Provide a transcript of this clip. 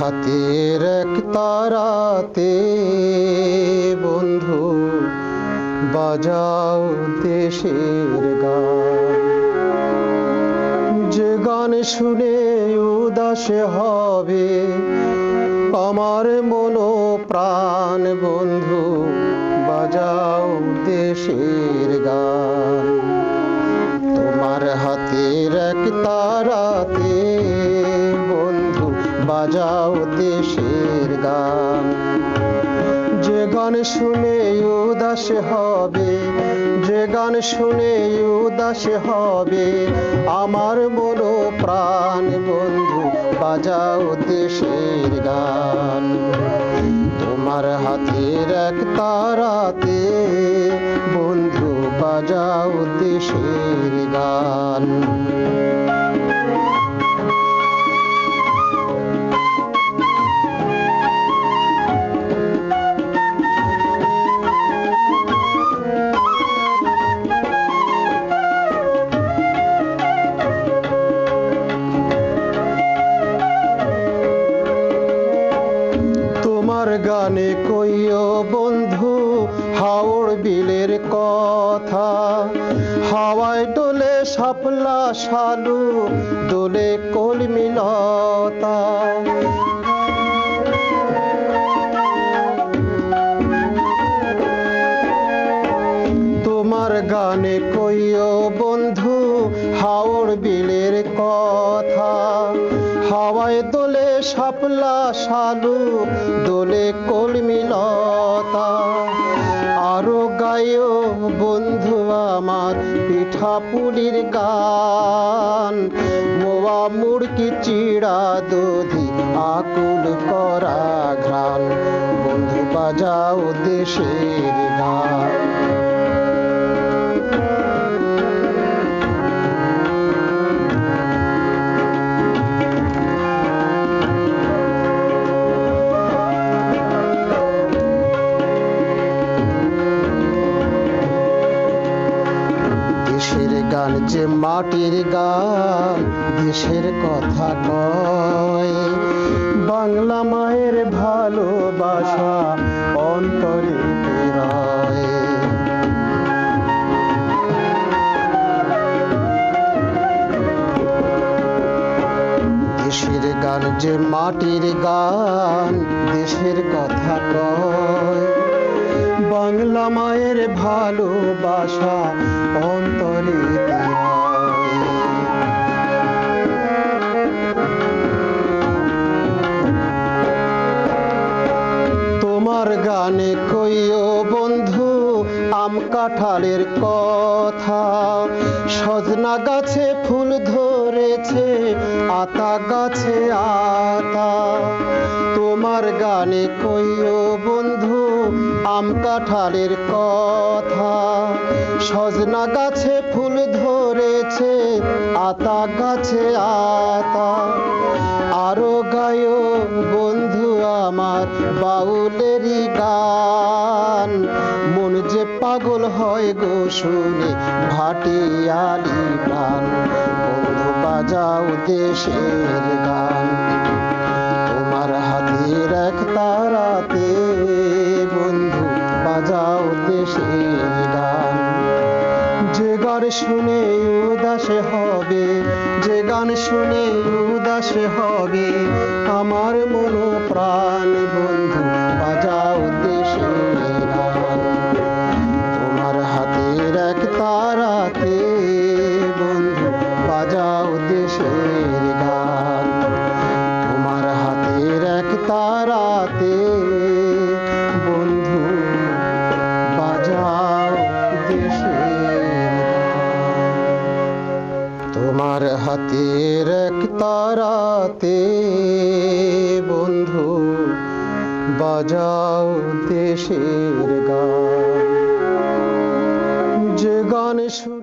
হাতের এক তারাতে বন্ধু, বাজাও দেশের গান। যে গান শুনে উদাস হবে আমার মনো প্রাণ বন্ধু, বাজাও দেশের গান। তোমার হাতের এক তারাতে বন্ধু বাজাও দেশের গান। যে গান শুনে উদাস হবে, যে গান শুনে উদাস হবে, আমার মনো প্রাণ বন্ধু, বাজাও দেশের গান। তোমার হাতের এক তারাতে বন্ধু, বাজাও দেশের গান। গানে কইও, বন্ধু হাওড় বিলের কথা। হাওয়ায় দোলে শাপলা শালু দোলে কলমিলতা তোমার গানে কইও, বন্ধু হাওড় বিলের কথা। হাওয়ায় দোলে শাপলা শালু, দোলে কলমিলতা আরও গায়ো বন্ধু আমার পিঠা পুলির গান। মোয়া মুড়কি চিড়া দধি আকুল করা ঘ্রাণ। বন্ধু বাজাও দেশের গান। গান যে মাটির গান, দেশের কথা কয় বাংলা মায়ের ভালোবাসা অন্তরে বেরোয় দেশের গান যে মাটির গান, দেশের কথা কয় বাংলা মায়ের ভালোবাসা অন্তরে তোমার গানে কইও বন্ধু, আম কাঁঠালের কথা। সজনা গাছে ফুল ধরেছে, আতা গাছে আতা। তোমার গানে কইও আম কাঁঠালের কথা। সজনা গাছে ফুল ধরেছে, আতা গাছে আতা। আরও গায়ো বন্ধু আমার বাউলেরই গান। মন যে পাগল হয় গো শুনে ভাটিয়ালি গান বন্ধু বাজাও দেশের গান। যে গান শুনে উদাস হবে, যে গান শুনে উদাস হবে, আমার মন প্রাণ বন্ধু, বাজাও দেশের তোমার হাতের এক তারাতে বন্ধু, বাজাও দেশের হাতের এক তারাতে বন্ধু বাজাও দেশের গান। যে গান শুনে